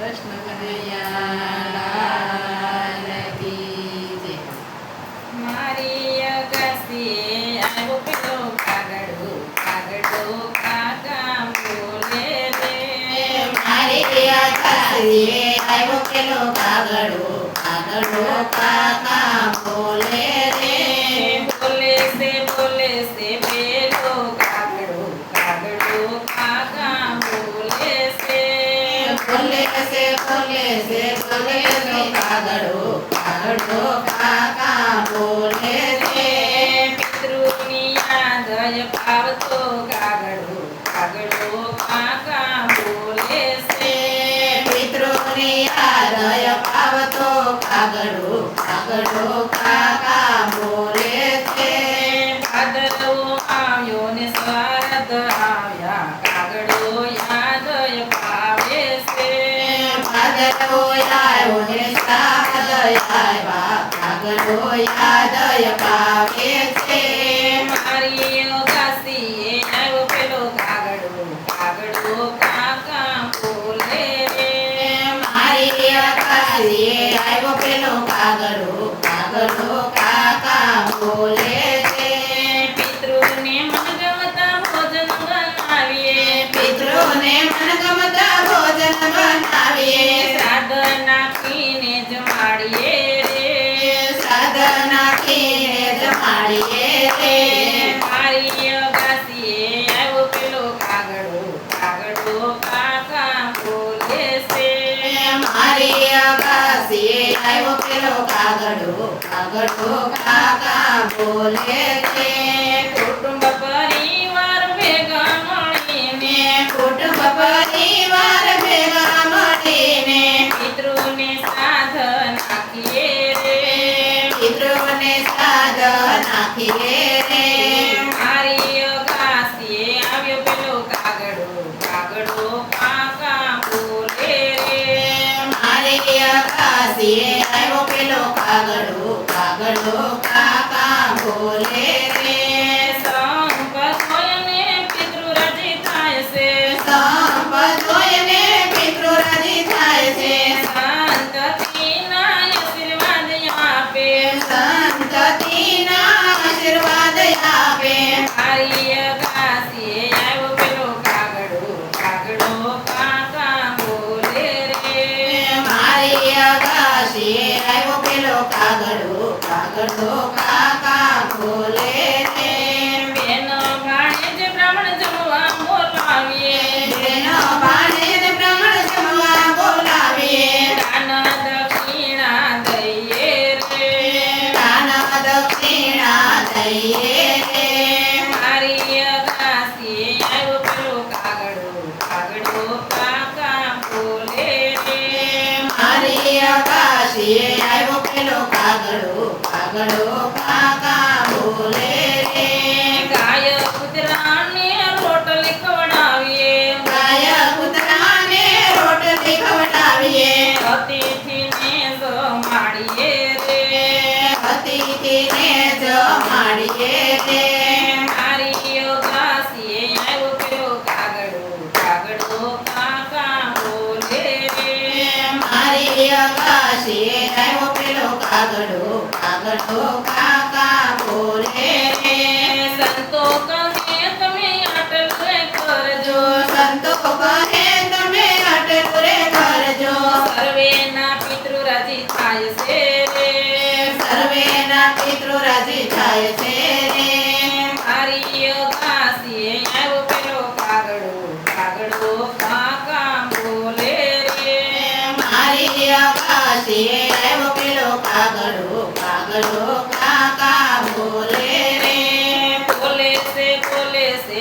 કૃષ્ણ કનૈયા. મારી અગાસીએ આવ્યો પેલો કાગડો કાગડો કાકા બોલે રે મારી આકાશીએ આવ્યો પેલો કાગડો કાગડો કાકા બોલે રે બોલે છે બોલે છે પેલો કાગડો કાગડો કાકા બોલે છે બોલે છે બોલે છે બોલે છે કાગડો કાગડો કાકા બોલે છે. પિતૃની યાદ પાવતો કાગડો કાગડો કાકા બોલે છે. પિતૃની યાદ અપાવતો કાગડો કાગડો કાકા બોલે છે. ભાદરવો આવ્યો ને શરદ આવ્યા કાગડો છે મારી અગાસીએ આવ્યો પેલો કાગડો બોલે મારી પેલો કાગડો. જમાડીએ રે મારી અગાસીએ આવ્યો પેલો કાગડો. કાગડો કાકા બોલે છે. મારી આકાશીએ આવ્યો પેલો કાગડો. કાગડો કાકા બોલે છે. કુટુંબ પિતૃને નાખીએ રે મારી અગાસીએ આવ્યો પેલો કાગડો. કાગડો કાકા બોલે રે મારી આકાશીએ આવ્યો પેલો કાગડો. કાગડો કાકા બોલે. કાગડો કાગડો કાકા બોલે રે બેન ભાણે જે બ્રાહ્મણ જમવા બોલાવીએ. બેનો ભાણેજ બ્રાહ્મણ જમવા બોલાવીએ. દાન દક્ષિણા દઈએ રે. દાન દક્ષિણા દઈએ રે. મારી અગાસીએ આવ્યો પેલો કાગડો કાગડો કાકા બોલે રે મારી આવ્યો કાગડો કાગડો કાકા બોલે રે. ગાય કૂતરાને રોટલી ખવડાવીએ ગાય કૂતરાને રોટલી ખવડાવીએ અતિથિને જમાડીએ રે. અતિથિને જમાડીએ રે. મારી અગાસીએ આવ્યો પેલો કાગડો કાગડો કાકા બોલે રે. મારી આકાશીએ આવ્યો પેલો કાગડો કાગડો કાકા બોલે રે. સંતો કહે તમે આટલે કરજો સંતો કહે તમે અટલું રે કરજો સર્વેના પિતૃ રાજી થાય છે. રે સર્વેના પિતૃ રાજી થાય છે. કાગડો કાગડો કાકા બોલે રે બોલે છે બોલે છે